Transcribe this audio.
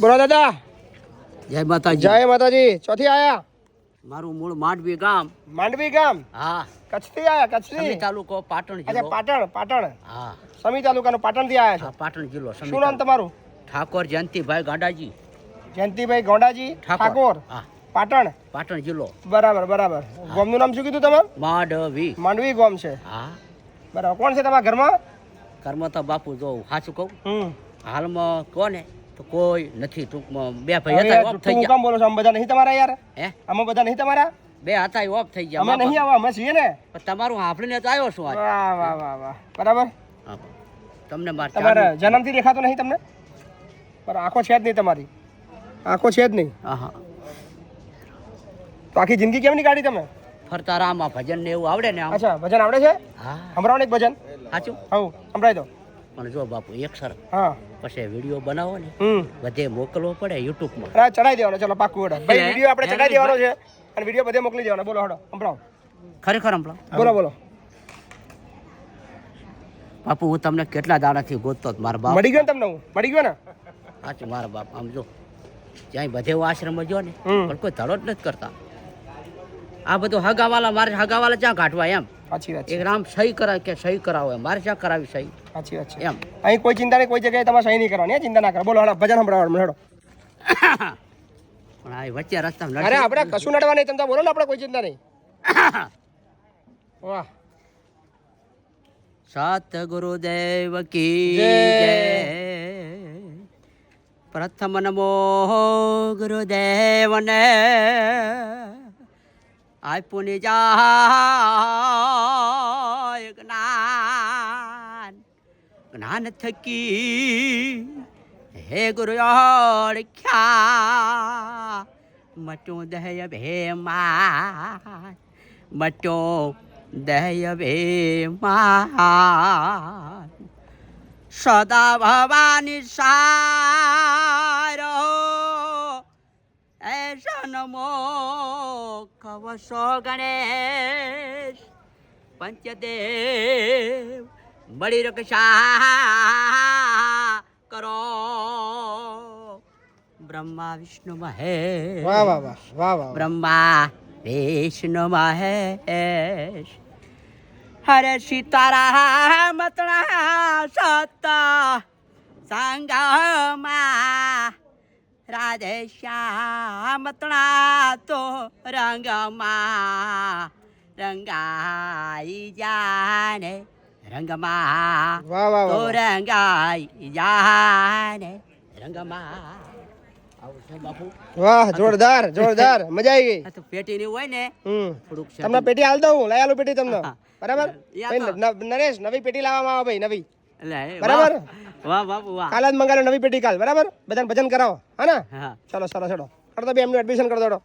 બોલો દાદા. જય માતાજી. જય માતાજી. ચોથી આયા? મારું મૂળ માંડવી ગામ. માંડવી ગામ? હા. કચ્છથી આયા કચ્છથી? સમી તાલુકો પાટણ જિલ્લો. પાટણ પાટણ. હા. સમી તાલુકાનું પાટણથી આયા છો? પાટણ જિલ્લો શું નામ તમારું? ઠાકોર જયંતિભાઈ ગાંડાજી. જયંતિભાઈ ગોંડાજી ઠાકોર. હા. પાટણ? પાટણ જિલ્લો. બરાબર બરાબર. ગોમનું નામ શું કીધું તમારું? માંડવી. માંડવી ગોમ છે. હા. બરાબર. કોણ છે તમારા ઘરમાં? ઘરમાં તો બાપુ જો સાચું કહું. હાલમાં કોને? તો કોઈ નથી ટૂંકમાં બે ભાઈ હતા ઓફ થઈ ગયા. કામ બોલો છો? અમે બધા નહીં તમારા યાર? હે? અમે બધા નહીં તમારા? બે હતા એ ઓફ થઈ ગયા અમે નહીં. આવા અમે છીએ ને. પણ તમારું હાફળીને તો આવ્યો છું આજ. વાહ વાહ વાહ વાહ. બરાબર? હા. તમને માર તમારે જન્મથી દેખાતો નહીં તમને? પર આંખો છે જ નહીં તમારી. આંખો છે જ નહીં. હા હા. આખી જિંદગી કેમ નહીં કાઢી તમે? ફરતા રામા ભજન ને એવું આવડે ને આમ. અચ્છા ભજન આવડે છે? હા. હમણાં ને એક ભજન. સાચું હું સંભળાય દો. પણ જો બાપુ એક સર હા. પછી વીડિયો બનાવો ને બધે મોકલવો પડે યુટ્યુબમાં ચડાઈ દેવાનો ચલો પાકું હેડો ભાઈ વીડિયો આપણે હે, ચડાઈ દેવાનો છે. અને વીડિયો બધે મોકલી દેવાનો. બોલો હડો સંભળાવો. ખરેખર હમણાં બોલો બોલો. બાપુ હું તમને કેટલા દાડાથી ગોતતો મારા બાપ. મળી ગયો તમને હું? મળી ગયો ને? સાચું મારા બાપ આમ જો. જ્યાં બધે હું આશ્રમ જો ને પણ કોઈ ધડો જ નથી કરતા. આ બધું હગાવાલા મારે હગાવાલા જ્યાં કાઢવા એમ? સાચી વાત છે. એક રામ સહી કરાવે કે સહી કરાવો મારે ક્યાં કરાવી સહી? સાચી વાત છે. એમ. અહીં કોઈ ચિંતા નહીં કોઈ જગ્યાએ તમારે સહી નહીં કરવાની? ચિંતા ના કરો. બોલો હડો ભજન સંભળાવો મને હડો પણ આ વચ્ચે રસ્તા અરે આપણે કશું નડવા નહીં તમે બોલો ને આપણે કોઈ ચિંતા નહીં. વાહ. સતગુરુદેવ કી જય. જય. પ્રથમ નમો ગુરુદેવને. આપ્યું ની જાય જ્ઞાન. જ્ઞાન થકી હે ગુરુ ઓળખ્યા. મટું દહય ભેમા મટો દહય ભેમા સદા ભવાની એ જન્મો કવશો ગણેશ પંચદેવ મળી રક્ષા કરો બ્રહ્મા વિષ્ણુ મહે વાહ વાહ વાહ વાહ વાહ બ્રહ્મા વિષ્ણુ મહેશ હરે સીતારામ મતણા સતા સંગમાં રાધે શ્યામ તણા તો રંગમાં રંગાઈ જાને રંગમાં તો રંગાઈ જાને રંગમાં. વાહ જોરદાર જોરદાર. મજા આવી ગઈ. આ તો પેટીની હોય ને થોડુંક તમને પેટી હાલ દઉં લઈ આલું પેટી તમને. બરાબર. ન- નરેશ નવી પેટી લાવવામાં આવે ભાઈ નવી. બરાબર. વાહ, બાપુ વાહ. કાલ મંગાવ્યો નવી પેટી કાલ. બરાબર? બધાને ભજન કરાવો. હા ને? ચલો ચલો ચડો કરો તો એમનું એડમિશન કરી દો